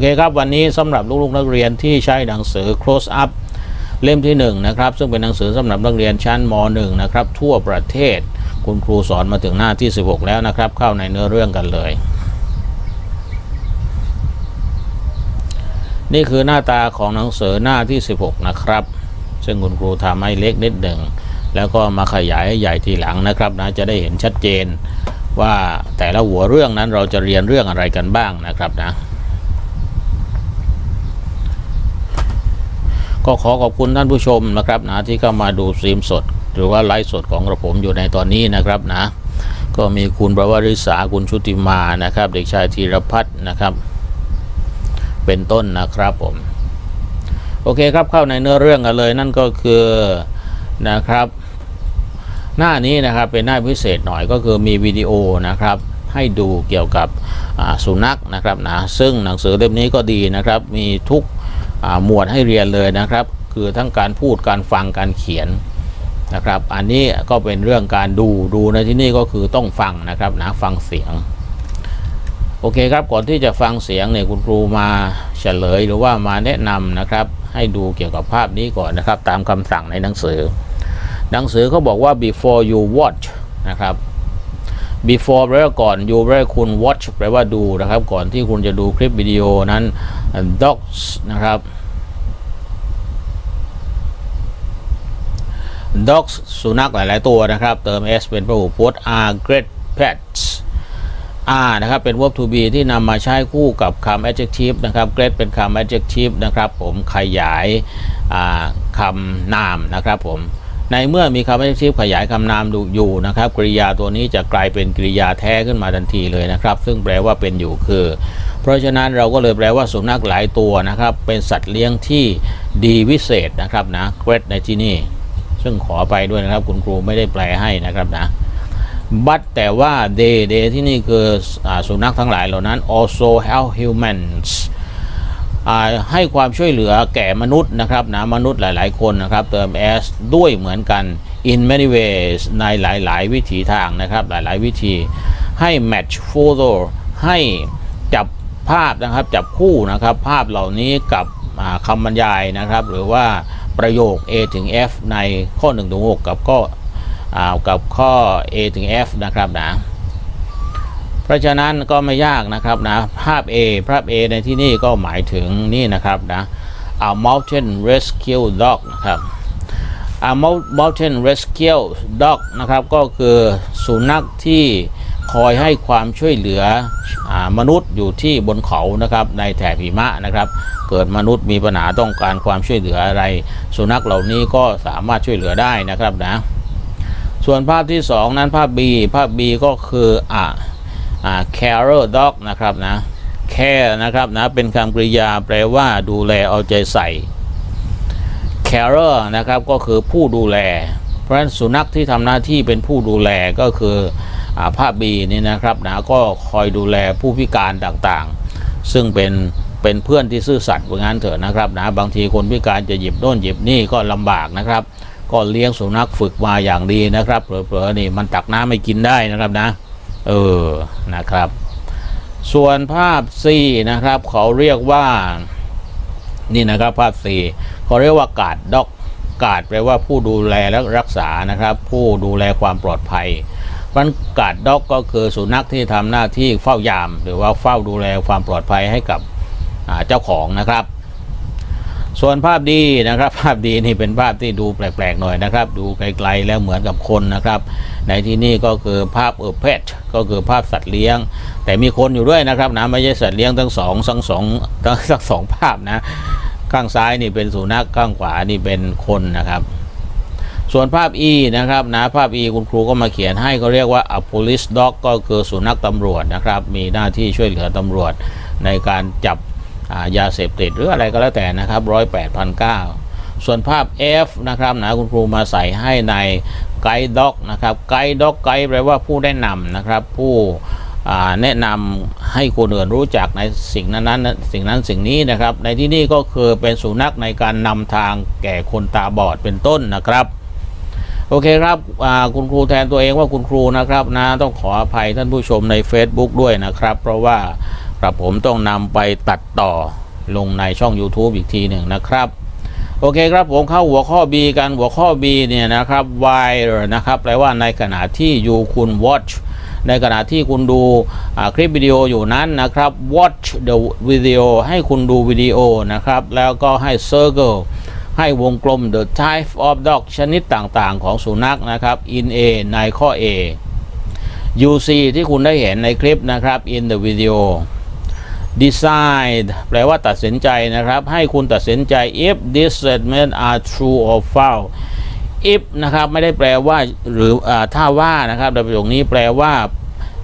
เคครับ วันนี้สำหรับลูกๆนักเรียนที่ใช้หนังสือ close up เล่มที่1นะครับซึ่งเป็นหนังสือสำหรับนักเรียนชั้นม .1 นะครับทั่วประเทศคุณครูสอนมาถึงหน้าที่ 16 แล้วนะครับ เข้าในเนื้อเรื่องกันเลย นี่คือหน้าตาของหนังสือหน้าที่ 16 นะครับ ซึ่งคุณครูทำให้เล็กนิดหนึ่งแล้วก็มาขยายให้ใหญ่ทีหลังนะครับนะจะได้เห็นชัดเจนว่าแต่ละหัวเรื่องนั้นเราจะเรียนเรื่องอะไรกันบ้างนะครับนะ ก็ขอขอบคุณท่านผู้ชมนะครับนะที่เข้ามาดูสตรีมสด หรือว่าไลฟ์สดของกระผมอยู่ในตอนนี้นะครับนะ ก็มีคุณประวริษาคุณชุติมานะครับ เด็กชายธีรพัฒน์นะครับ เป็นต้นนะครับผม โอเคครับเข้าในเนื้อเรื่องกันเลย นั่นก็คือนะครับ หน้านี้นะครับเป็นหน้าพิเศษหน่อยก็คือมีวิดีโอนะครับให้ดูเกี่ยวกับสุนัขนะครับนะซึ่งหนังสือเล่มนี้ก็ดีนะครับ มีทุก หมวดให้เรียนเลยนะครับ คือทั้งการพูดการฟังการเขียนนะครับ อันนี้ก็เป็นเรื่องการดูดูในที่นี่ก็คือต้องฟังนะครับนะฟังเสียง โอเคครับก่อนที่จะฟังเสียงเนี่ยคุณครูมาเฉลยหรือว่ามาแนะนำนะครับ ให้ดูเกี่ยวกับภาพนี้ก่อนนะครับ ตามคำสั่งในหนังสือ หนังสือเขาบอกว่า before you watch นะครับ before แปลว่าก่อน you แปลว่าคุณ watch แปลว่าดูนะครับ ก่อนที่คุณจะดูคลิปวิดีโอนั้น dogs นะครับ dogs สุนัขหลาย ๆ ตัวนะครับ เติม s เป็นพหูพจน์ are great pets are นะครับ เป็น verb to be ที่นำมาใช้คู่กับคำ adjective นะครับ great เป็นคำ adjective นะครับ ผมขยายาคำนามนะครับผมในเมื่อมีคำ adjective ขยายคำนามอยู่นะครับกริยาตัวนี้จะกลายเป็นกริยาแท้ขึ้นมาทันทีเลยนะครับ ซึ่งแปลว่าเป็นอยู่คือ เพราะฉะนั้นเราก็เลยแปลว่าสุนัขหลายตัวนะครับ เป็นสัตว์เลี้ยงที่ดีวิเศษนะครับนะ great ในที่นี่ ซึ่งขอไปด้วยนะครับ คุณครูไม่ได้แปลให้นะครับนะ but แต่ว่า they they ที่นี่คืออสุนัขทั้งหลายเหล่านั้น also help humans ให้ความช่วยเหลือแก่มนุษย์นะครับนะมนุษย์หลาย ๆ คนนะครับ เติม s ด้วยเหมือนกัน in many ways ในหลาย ๆ วิถีทางนะครับ หลาย ๆ วิธี ให้ match photo ให้จับภาพนะครับ จับคู่นะครับ ภาพเหล่านี้กับคำบรรยายนะครับ หรือว่า ประโยค A ถึง F ในข้อ1ถึง6กับข้ออกับข้อ A ถึง F นะครับนะเพราะฉะนั้นก็ไม่ยากนะครับนะภาพ A ภาพ A ในที่นี่ก็หมายถึงนี่นะครับนะ a mountain rescue dog นะครับ a mountain rescue dog นะครับก็คือสุนัขที่ คอยให้ความช่วยเหลืออมนุษย์อยู่ที่บนเขานะครับ ในแถบหิมะนะครับ เกิดมนุษย์มีปัญหาต้องการความช่วยเหลืออะไร สุนัขเหล่านี้ก็สามารถช่วยเหลือได้นะครับนะส่วนภาพที่ 2 นั้นภาพ B ภาพ B ก็คืออ่าอ่า care dog นะครับนะ care นะครับนะเป็นคำกริยาแปลว่าดูแลเอาใจใส่ carer นะครับก็คือผู้ดูแล เพราะฉะนั้นสุนัขที่ทำหน้าที่เป็นผู้ดูแลก็คือ ภาพบีนี่นะครับนะก็คอยดูแลผู้พิการต่างๆ ซึ่งเป็นเป็นเพื่อนที่ซื่อสัตย์ว่างั้นเถอะนะครับนะบางทีคนพิการจะหยิบโน่นหยิบนี่ก็ลำบากนะครับ ก็เลี้ยงสุนัขฝึกมาอย่างดีนะครับเผลอๆนี่มันตักน้ำไม่กินได้นะครับนะ เออนะครับ ส่วนภาพ C นะครับเขาเรียกว่านี่นะครับภาพ C เขาเรียกว่ากาดด็อกกาดแปลว่าผู้ดูแลและรักษานะครับ ผู้ดูแลความปลอดภัย มันกาดด็อกก็คือสุนัขที่ทำหน้าที่เฝ้ายาม หรือว่าเฝ้าดูแลความปลอดภัยให้กับเจ้าของนะครับ ส่วนภาพดีนะครับ ภาพดีนี่เป็นภาพที่ดูแปลกๆหน่อยนะครับ ดูไกลๆแล้วเหมือนกับคนนะครับ ในที่นี่ก็คือภาพเออเพชก็คือภาพสัตว์เลี้ยง แต่มีคนอยู่ด้วยนะครับนะไม่ใช่สัตว์เลี้ยงทั้งสองทั้งสองทั้งสองภาพนะ ข้างซ้ายนี่เป็นสุนัขข้างขวานี่เป็นคนนะครับ ส่วนภาพ E นะครับนะภาพ E คุณครูก็มาเขียนให้เขาเรียกว่า a police dog ก็คือสุนัขตำรวจนะครับ มีหน้าที่ช่วยเหลือตำรวจในการจับายาเสพติดหรืออะไรก็แล้วแต่นะครับร้อยแปดพันเก้าส่วนภาพ F นะครับนะคุณครูมาใส่ให้ในไกด์ด็อกนะครับไกด์ด็อกไกด์แปลว่าผู้แนะนำนะครับ ผู้แนะนำให้คนอื่นรู้จักในสิ่งนั้นๆสิ่งนั้นสิ่งนี้นะครับ ในที่นี่ก็คือเป็นสุนัขในการนำทางแก่คนตาบอดเป็นต้นนะครับ โอเคครับคุณครูแทนตัวเองว่าคุณครูนะครับนะต้องขออภัยท่านผู้ชมใน Facebook ด้วยนะครับ เพราะว่าครับผมต้องนำไปตัดต่อลงในช่อง YouTube อีกทีหนึ่งนะครับโอเคครับผมเข้าหัวข้อ B กันหัวข้อ B เนี่ยนะครับ while นะครับแปลว่าในขณะที่ you คุณ watch ในขณะที่คุณดูคลิปวิดีโออยู่นั้นนะครับ watch the video ให้คุณดูวิดีโอนะครับ แล้วก็ให้ circle ให้วงกลม the type of dog ชนิดต่างๆ ของสุนัขนะครับ in A ในข้อ A UC ที่คุณได้เห็นในคลิปนะครับ in the video decide แปลว่าตัดสินใจนะครับ ให้คุณตัดสินใจ if this statement are true or false if นะครับไม่ได้แปลว่าหรืออถ้าว่านะครับในประโยคนี้แปลว่า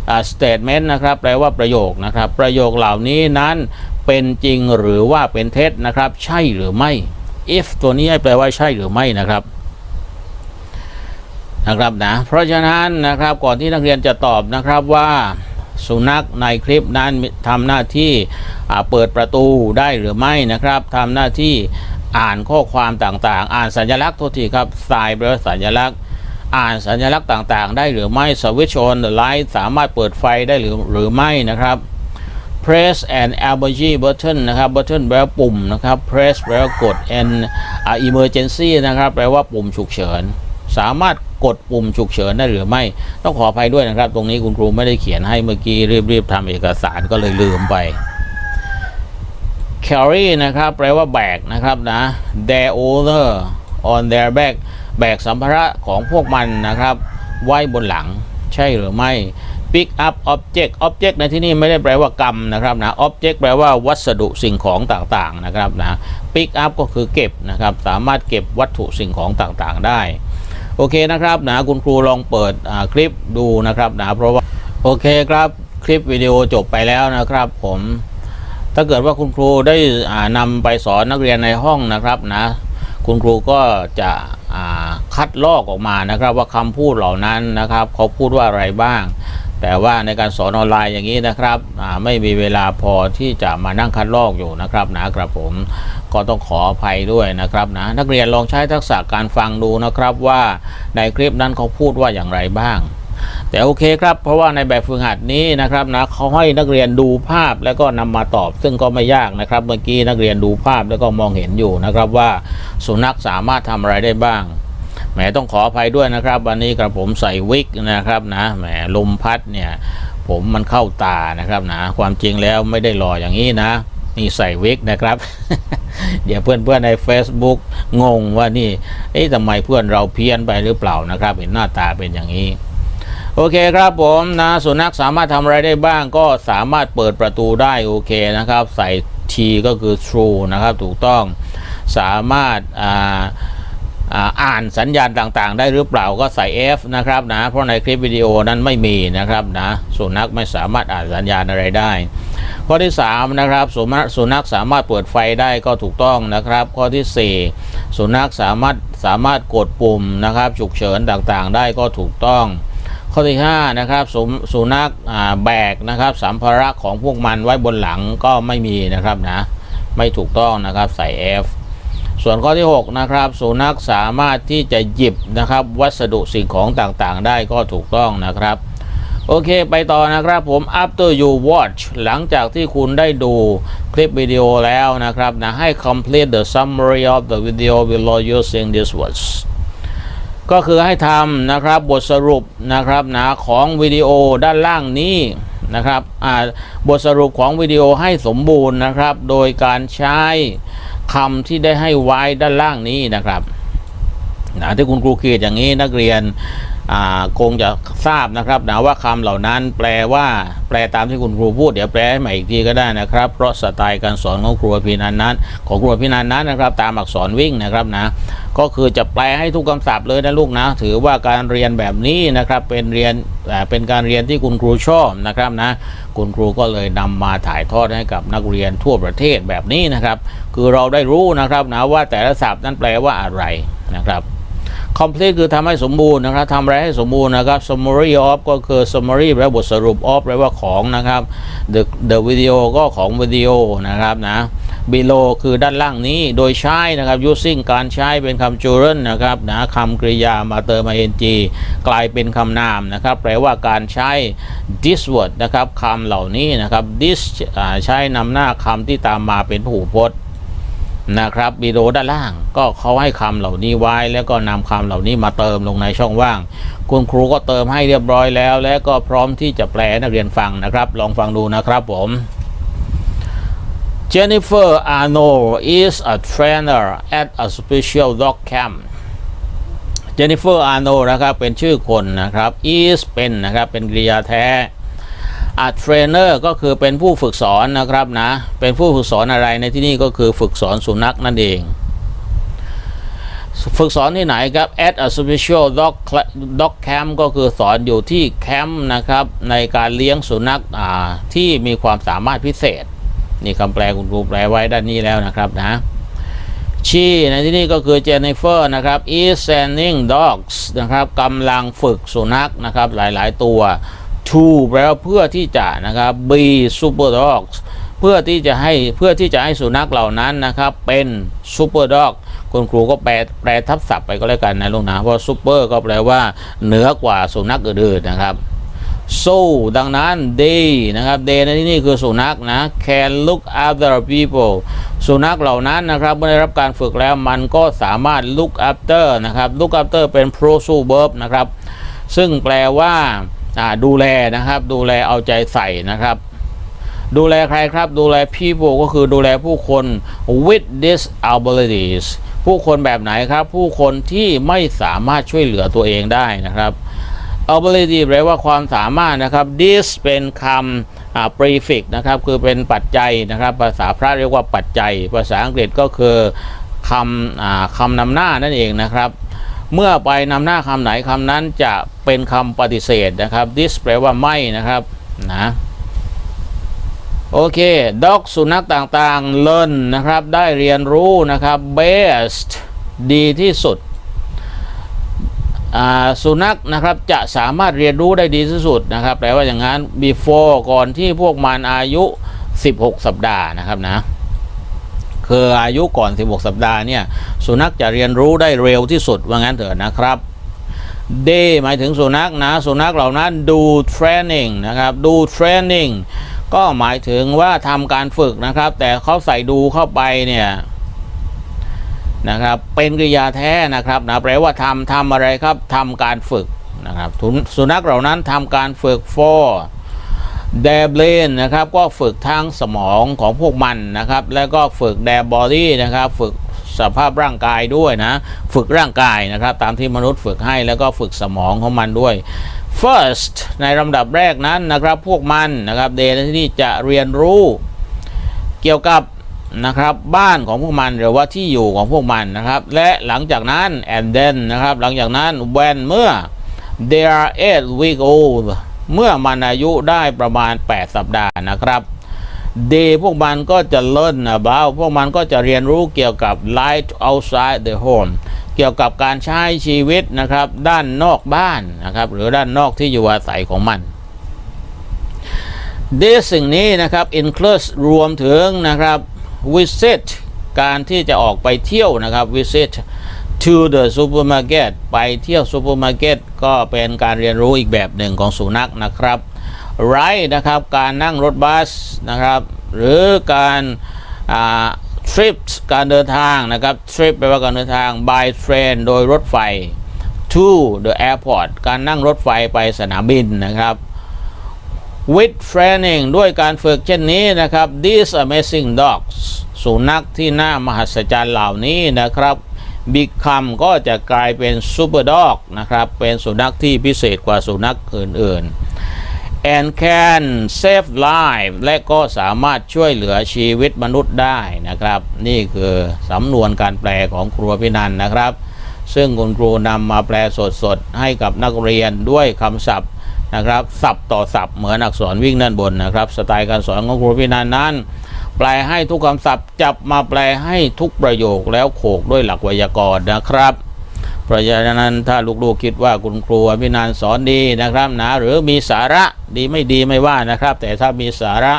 อ่า statement นะครับ แปลว่าประโยคนะครับ ประโยคเหล่านี้นั้นเป็นจริงหรือว่าเป็นเท็จนะครับ ใช่หรือไม่ if ตัวนี้แปลว่าใช่หรือไม่นะครับนะครับนะเพราะฉะนั้นนะครับก่อนที่นักเรียนจะตอบนะครับว่าสุนัขในคลิปนั้นทำหน้าที่เปิดประตูได้หรือไม่นะครับทำหน้าที่อ่านข้อความต่างๆ อ่านสัญลักษณ์โทษทีครับสายแปลว่าสัญลักษณ์ อ่านสัญลักษณ์ต่างๆ ได้หรือไม่ switch on the light สามารถเปิดไฟได้หรือหรือไม่นะครับ press and emergency button นะครับ button แปลว่าปุ่มนะครับ press แปลว่ากด and emergency นะครับ แปลว่าปุ่มฉุกเฉิน สามารถกดปุ่มฉุกเฉินได้หรือไม่ ต้องขออภัยด้วยนะครับ ตรงนี้คุณครูไม่ได้เขียนให้เมื่อกี้รีบๆทำเอกสารก็เลยลืมไป carry นะครับ แปลว่าแบกนะครับนะ their owner on their back แบกสัมภาระของพวกมันนะครับ ไว้บนหลัง ใช่หรือไม่ pick up object object ในที่นี่ไม่ได้แปลว่ากรรมนะครับนะ object แปลว่าวัสดุสิ่งของต่างๆนะครับนะ pick up ก็คือเก็บนะครับ สามารถเก็บวัตถุสิ่งของต่างๆได้ โอเคนะครับนะคุณครูลองเปิดคลิปดูนะครับนะเพราะว่าโอเคครับคลิปวิดีโอจบไปแล้วนะครับ ผมถ้าเกิดว่าคุณครูได้อ่านำไปสอนนักเรียนในห้องนะครับนะคุณครูก็จะคัดลอกออกมานะครับ ว่าคำพูดเหล่านั้นนะครับ เขาพูดว่าอะไรบ้าง แต่ว่าในการสอนออนไลน์อย่างนี้นะครับไม่มีเวลาพอที่จะมานั่งคัดลอกอยู่นะครับนะครับผมก็ต้องขออภัยด้วยนะครับนะนักเรียนลองใช้ทักษะการฟังดูนะครับว่าในคลิปนั้นเขาพูดว่าอย่างไรบ้าง แต่โอเคครับ เพราะว่าในแบบฝึกหัดนี้นะครับนะเขาให้นักเรียนดูภาพแล้วก็นำมาตอบ ซึ่งก็ไม่ยากนะครับ เมื่อกี้นักเรียนดูภาพแล้วก็มองเห็นอยู่นะครับว่าสุนัขสามารถทำอะไรได้บ้าง แหมต้องขออภัยด้วยนะครับ วันนี้กระผมใส่วิกนะครับนะแหมลมพัดเนี่ย ผมมันเข้าตานะครับนะความจริงแล้วไม่ได้หล่ออย่างนี้นะ นี่ใส่วิกนะครับ เดี๋ยวเพื่อนๆใน Facebook งงว่านี่เอ๊ะทำไมเพื่อนเราเพี้ยนไปหรือเปล่านะครับ เห็นหน้าตาเป็นอย่างนี้โอเคครับผมนะสุนัขสามารถทำอะไรได้บ้างก็สามารถเปิดประตูได้โอเคนะครับ ใส่ T ก็คือ true นะครับ ถูกต้องสามารถอ่า อ่านสัญญาณต่างๆ ได้หรือเปล่าก็ใส่ F นะครับนะ เพราะในคลิปวิดีโอนั้นไม่มีนะครับนะสุนัขไม่สามารถอ่านสัญญาณอะไรได้ ข้อที่3นะครับสุนัขสุนัขสามารถเปิดไฟได้ก็ถูกต้องนะครับ ข้อที่ 4 สุนัขสามารถสามารถกดปุ่มนะครับฉุกเฉินต่างๆ ได้ก็ถูกต้อง ข้อที่5นะครับสสุนัขแบกนะครับสัมภาระของพวกมันไว้บนหลังก็ไม่มีนะครับนะไม่ถูกต้องนะครับใส่ F ส่วนข้อที่ 6 นะครับ สุนัขสามารถที่จะหยิบนะครับ วัสดุสิ่งของต่างๆ ได้ก็ถูกต้องนะครับ โอเคไปต่อนะครับผม after you watch หลังจากที่คุณได้ดูคลิปวิดีโอแล้วนะครับนะให้ complete the summary of the video below using these words ก็คือให้ทำนะครับบทสรุปนะครับนะของวิดีโอด้านล่างนี้นะครับบทสรุปของวิดีโอให้สมบูรณ์นะครับ โดยการใช้ คำที่ได้ให้ไว้ด้านล่างนี้นะครับนะที่คุณครูเขียนอย่างนี้นักเรียน คงจะทราบนะครับนะว่าคำเหล่านั้นแปลว่า แปลตามที่คุณครูพูดเดี๋ยวแปลให้ใหม่อีกทีก็ได้นะครับ เพราะสไตล์การสอนของครูพินันนั้น ของครูพินันนั้นนะครับ ตามอักษรวิ่งนะครับนะ ก็คือจะแปลให้ทุกคำศัพท์เลยนะลูกนะ ถือว่าการเรียนแบบนี้นะครับเป็นเรียนอ่เป็นการเรียนที่คุณครูชอบนะครับนะ คุณครูก็เลยนำมาถ่ายทอดให้กับนักเรียนทั่วประเทศแบบนี้นะครับ คือเราได้รู้นะครับนะว่าแต่ละศัพท์นั้นแปลว่าอะไรนะครับ complete คือทำให้สมบูรณ์นะครับทำอะไรให้สมบูรณ์นะครับ summary of ก็คือ summary แปลว่าบทสรุป of แปลว่าของนะครับ the the video ก็ของวิดีโอนะครับนะ below คือด้านล่างนี้โดยใช้นะครับ using การใช้เป็นคำ gerund นะครับนะคำกริยามาเติม ing กลายเป็นคำนามนะครับ แปลว่าการใช้ this word นะครับคำเหล่านี้นะครับ this ใช้นำหน้าคำที่ตามมาเป็นพหูพจน์ นะครับ below ด้านล่างก็เขาให้คำเหล่านี้ไว้ แล้วก็นำคำเหล่านี้มาเติมลงในช่องว่าง คุณครูก็เติมให้เรียบร้อยแล้ว และก็พร้อมที่จะแปลนักเรียนฟังนะครับ ลองฟังดูนะครับผม Jennifer Arnold is a trainer at a special dog camp Jennifer Arnold นะครับเป็นชื่อคนนะครับ is เป็นนะครับเป็นกริยาแท้ a trainer ก็คือเป็นผู้ฝึกสอนนะครับนะ เป็นผู้ฝึกสอนอะไรในที่นี่ก็คือฝึกสอนสุนัขนั่นเอง ฝึกสอนที่ไหนครับ at a special dog dog camp ก็คือสอนอยู่ที่แคมป์นะครับในการเลี้ยงสุนัขที่มีความสามารถพิเศษ นี่คำแปลคุณครูแปลไว้ด้านนี้แล้วนะครับนะชีในที่นี้ก็คือเจนนิเฟอร์นะครับ is sending dogs นะครับกำลังฝึกสุนัขนะครับหลาย ๆ ตัว to แปลว่าเพื่อที่จะนะครับ be super dogs เพื่อที่จะให้เพื่อที่จะให้สุนัขเหล่านั้นนะครับเป็น super dog คุณครูก็แปลแปลทับศัพท์ไปก็แล้วกันนะลูกนะเพราะ super ก็แปลว่าเหนือกว่าสุนัขอื่นๆนะครับ so ดังนั้น they นะครับ they ในที่นี่คือสุนัขนะ can look after people สุนัขเหล่านั้นนะครับเมื่อได้รับการฝึกแล้วมันก็สามารถ look after นะครับ look after เป็น phrasal verb นะครับ ซึ่งแปลว่า ดูแลนะครับ ดูแลเอาใจใส่นะครับ ดูแลใครครับ ดูแล people ก็คือดูแลผู้คน with disabilities ผู้คนแบบไหนครับ ผู้คนที่ไม่สามารถช่วยเหลือตัวเองได้นะครับ ability แปลว่าความสามารถนะครับ this เป็นคำอ่า prefix นะครับ คือเป็นปัจจัยนะครับ ภาษาพระเรียกว่าปัจจัย ภาษาอังกฤษก็คือคำอคำนำหน้านั่นเองนะครับ เมื่อไปนำหน้าคำไหนคำนั้นจะเป็นคำปฏิเสธนะครับ this แปลว่าไม่นะครับนะโอเค dog สุนัขต่างๆ learn นะครับ ได้เรียนรู้นะครับ best ดีที่สุด สุนัขนะครับจะสามารถเรียนรู้ได้ดีที่สุดนะครับ แปลว่าอย่างนั้น before ก่อนที่พวกมันอายุ 16 สัปดาห์นะครับนะ คืออายุก่อน 16 สัปดาห์เนี่ยสุนัขจะเรียนรู้ได้เร็วที่สุดว่างั้นเถอะนะครับ day หมายถึงสุนัขนะ สุนัขเหล่านั้นดู training นะครับดู training ก็หมายถึงว่าทำการฝึกนะครับ แต่เขาใส่ดูเข้าไปเนี่ยนะครับเป็นกริยาแท้นะครับนะแปลว่าทำทำอะไรครับทำการฝึกนะครับสุนสุนัขเหล่านั้นทำการฝึก for their brain นะครับก็ฝึกทางสมองของพวกมันนะครับ แล้วก็ฝึก their body นะครับ ฝึกสภาพร่างกายด้วยนะ ฝึกร่างกายนะครับ ตามที่มนุษย์ฝึกให้แล้วก็ฝึกสมองของมันด้วย first ในลำดับแรกนั้นนะครับ พวกมันนะครับเดนที่นี่จะเรียนรู้เกี่ยวกับนะครับบ้านของพวกมันหรือว่าที่อยู่ของพวกมันนะครับ และหลังจากนั้น and then นะครับหลังจากนั้น when เมื่อ they are eight week old เมื่อมันอายุได้ประมาณ 8 สัปดาห์นะครับ they พวกมันก็จะ learn about พวกมันก็จะเรียนรู้เกี่ยวกับ life outside the home เกี่ยวกับการใช้ชีวิตนะครับ ด้านนอกบ้านนะครับ หรือด้านนอกที่อยู่อาศัยของมัน this สิ่งนี้นะครับ includes รวมถึงนะครับ visit การที่จะออกไปเที่ยวนะครับ visit to the supermarket ไปเที่ยวซูเปอร์มาร์เก็ตก็เป็นการเรียนรู้อีกแบบหนึ่งของสุนัขนะครับ ride นะครับ การนั่งรถบัสนะครับ หรือการอ่า trip การเดินทางนะครับ trip แปลว่าการเดินทาง by train โดยรถไฟ to the airport การนั่งรถไฟไปสนามบินนะครับ with training ด้วยการฝึกเช่นนี้นะครับ these amazing dogs สุนัขที่น่ามหัศจรรย์เหล่านี้นะครับ become ก็จะกลายเป็น super dog นะครับ เป็นสุนัขที่พิเศษกว่าสุนัขอื่นๆ and can save life และก็สามารถช่วยเหลือชีวิตมนุษย์ได้นะครับ นี่คือสำนวนการแปลของครัวพินันนะครับ ซึ่งคุณครูนำมาแปลสดๆ ให้กับนักเรียนด้วยคำศัพท์ นะครับศัพท์ต่อศัพท์เหมือนอักษรวิ่งด้านบนนะครับ สไตล์การสอนของครูพินันนั้น แปลให้ทุกคำศัพท์จับมาแปลให้ทุกประโยคแล้วโขกด้วยหลักไวยากรณ์นะครับเพราะฉะนั้นถ้าลูกๆคิดว่าคุณครูพินันสอนดีนะครับนะหรือมีสาระดีไม่ดีไม่ว่านะครับ แต่ถ้ามีสาระ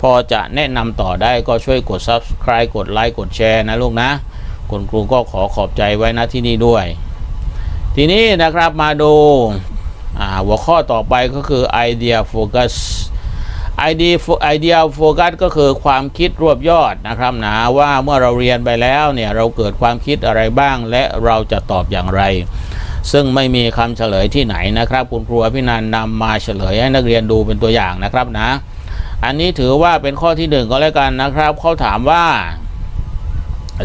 พอจะแนะนำต่อได้ก็ช่วยกด subscribe กดไลค์กดแชร์นะลูกนะคุณครูก็ขอขอบใจไว้นะที่นี่ด้วย ทีนี้นะครับมาดู หัวข้อต่อไปก็คือ idea focus idea idea focus ก็คือความคิดรวบยอดนะครับนะว่าเมื่อเราเรียนไปแล้วเนี่ยเราเกิดความคิดอะไรบ้าง และเราจะตอบอย่างไร ซึ่งไม่มีคำเฉลยที่ไหนนะครับ คุณครูอภินันนำมาเฉลยให้นักเรียนดูเป็นตัวอย่างนะครับนะ อันนี้ถือว่าเป็นข้อที่หนึ่งก็แล้วกันนะครับเขาถามว่า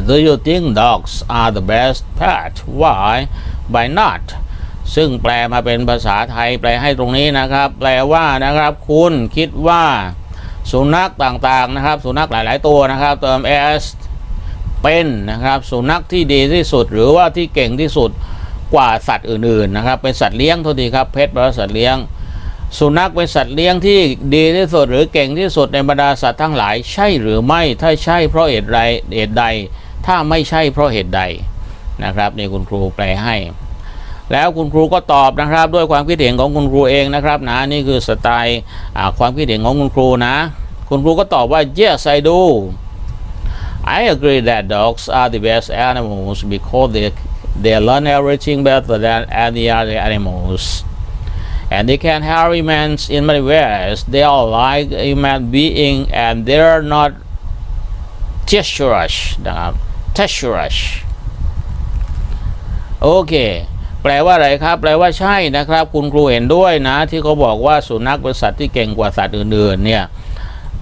Do you think dogs are the best pet? Why? Why not? ซึ่งแปลมาเป็นภาษาไทยแปลให้ตรงนี้นะครับ แปลว่านะครับ คุณคิดว่าสุนัขต่างๆนะครับ สุนัขหลาย ๆ ตัวนะครับ เติม s เป็นนะครับสุนัขที่ดีที่สุด หรือว่าที่เก่งที่สุดกว่าสัตว์อื่นๆนะครับ เป็นสัตว์เลี้ยงทษทีครับเพชรแปลว่าสัตว์เลี้ยง สุนัขเป็นสัตว์เลี้ยงที่ดีที่สุด หรือเก่งที่สุดในบรรดาสัตว์ทั้งหลาย ใช่หรือไม่ถ้าใช่เพราะเหตุใดเหตุใด ถ้าไม่ใช่เพราะเหตุใดนะครับนี่คุณครูแปลให้ แล้วคุณครูก็ตอบนะครับ ด้วยความคิดเห็นของคุณครูเองนะครับนะนี่คือสไตล์ความคิดเห็นของคุณครูนะ คุณครูก็ตอบว่า yes I do I agree that dogs are the best animals because they they learn everything better than any other animals and they can help humans in many ways they are like human being and they are not treacherous นะครับ treacherous โอเค แปลว่าอะไรครับ แปลว่าใช่นะครับ คุณครูเห็นด้วยนะ ที่เขาบอกว่าสุนัขเป็นสัตว์ที่เก่งกว่าสัตว์อื่นๆเนี่ย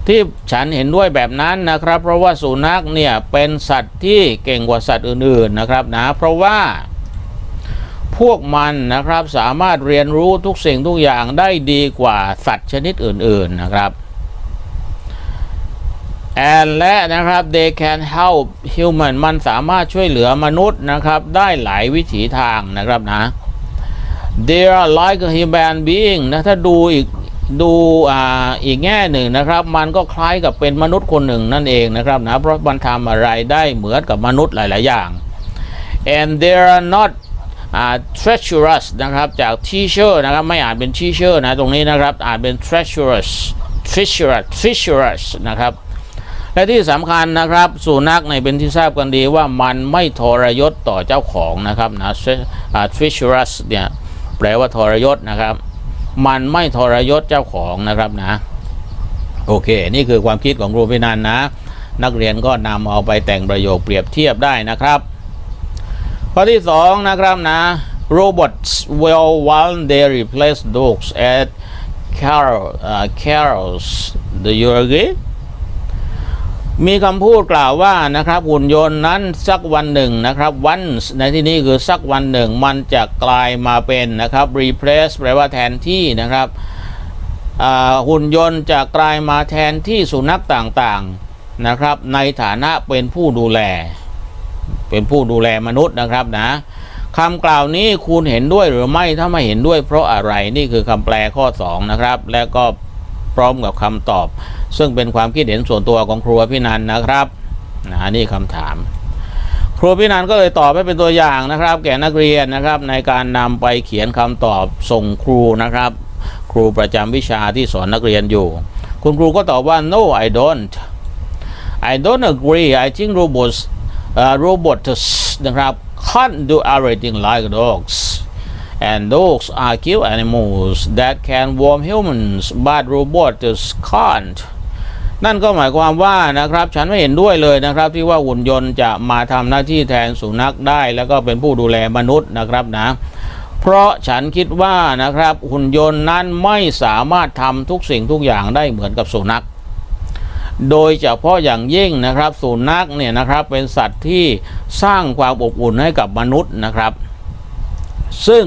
ที่ฉันเห็นด้วยแบบนั้นนะครับ เพราะว่าสุนัขเนี่ยเป็นสัตว์ที่เก่งกว่าสัตว์อื่นๆนะครับนะเพราะว่า พวกมันนะครับสามารถเรียนรู้ทุกสิ่งทุกอย่างได้ดีกว่าสัตว์ชนิดอื่น ๆนะครับ and และนะครับ they can help human มันสามารถช่วยเหลือมนุษย์นะครับ ได้หลายวิถีทางนะครับนะ they are like a human being นะถ้าดูอีกดูอ่าอีกแง่หนึ่งนะครับ มันก็คล้ายกับเป็นมนุษย์คนหนึ่งนั่นเองนะครับนะเพราะมันทำอะไรได้เหมือนกับมนุษย์หลาย ๆ อย่าง and they are not treacherous นะครับจาก teacher นะครับไม่อ่านเป็น teacher นะตรงนี้นะครับอ่านเป็น treacherous treacherous treacherous นะครับ และที่สำคัญนะครับสุนัขในเป็นที่ทราบกันดีว่ามันไม่ทรยศต่อเจ้าของนะครับนะ treacherous เนี่ยแปลว่าทรยศนะครับ มันไม่ทรยศเจ้าของนะครับนะ โอเค นี่คือความคิดของครูพินันนะ นักเรียนก็นำเอาไปแต่งประโยคเปรียบเทียบได้นะครับข้อที่สองนะครับนะ robots will one day replace dogs at carol uh, carols do you agree มีคำพูดกล่าวว่านะครับหุ่นยนต์นั้นสักวันหนึ่งนะครับ once ในที่นี้คือสักวันหนึ่ง มันจะกลายมาเป็นนะครับ replace แปลว่าแทนที่นะครับหุ่นยนต์จะกลายมาแทนที่สุนัขต่างๆนะครับ ในฐานะเป็นผู้ดูแล เป็นผู้ดูแลมนุษย์นะครับนะคำกล่าวนี้คุณเห็นด้วยหรือไม่ถ้าไม่เห็นด้วยเพราะอะไรนี่คือคำแปลข้อ 2 นะครับ และก็ ร้อมกับคำตอบ ซึ่งเป็นความคิดเห็นส่วนตัวของครูพินันนะครับนะนี่คำถาม ครูพินันก็เลยตอบให้เป็นตัวอย่างนะครับ แก่นักเรียนนะครับในการนำไปเขียนคำตอบส่งครูนะครับ ครูประจำวิชาที่สอนนักเรียนอยู่ คุณครูก็ตอบว่า no I don't I don't agree I think robots uh, robots นะครับ can't do everything like dogs and dogs are cute animals that can warm humans but robots can't นั่นก็หมายความว่านะครับ ฉันไม่เห็นด้วยเลยนะครับ ที่ว่าหุ่นยนต์จะมาทำหน้าที่แทนสุนัขได้ แล้วก็เป็นผู้ดูแลมนุษย์นะครับนะ เพราะฉันคิดว่านะครับหุ่นยนต์นั้นไม่สามารถทำทุกสิ่งทุกอย่างได้เหมือนกับสุนัข โดยเฉพาะอย่างยิ่งนะครับสุนัขเนี่ยนะครับเป็นสัตว์ที่สร้างความอบอุ่นให้กับมนุษย์นะครับ ซึ่ง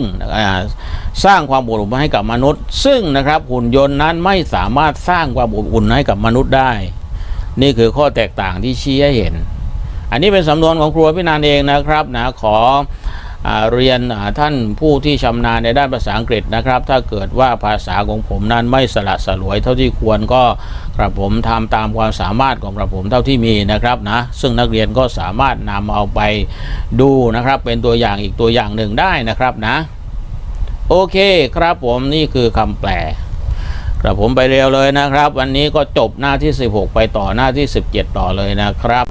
สร้างความอบอุ่นให้กับมนุษย์ ซึ่งนะครับหุ่นยนต์นั้นไม่สามารถสร้างความอบอุ่นให้กับมนุษย์ได้ นี่คือข้อแตกต่างที่ชี้ให้เห็น อันนี้เป็นสำนวนของครัวพินานเองนะครับนะขอ เรียนอาท่านผู้ที่ชำนาญในด้านภาษาอังกฤษนะครับ ถ้าเกิดว่าภาษาของผมนั้นไม่สละสลวยเท่าที่ควรก็กระผมทำตามความสามารถของกระผมเท่าที่มีนะครับนะซึ่งนักเรียนก็สามารถนำเอาไปดูนะครับ เป็นตัวอย่างอีกตัวอย่างหนึ่งได้นะครับนะ โอเคครับผมนี่คือคำแปลกระผมไปเร็วเลยนะครับ วันนี้ก็จบหน้าที่ 16 ไปต่อหน้าที่ 17 ต่อเลยนะครับ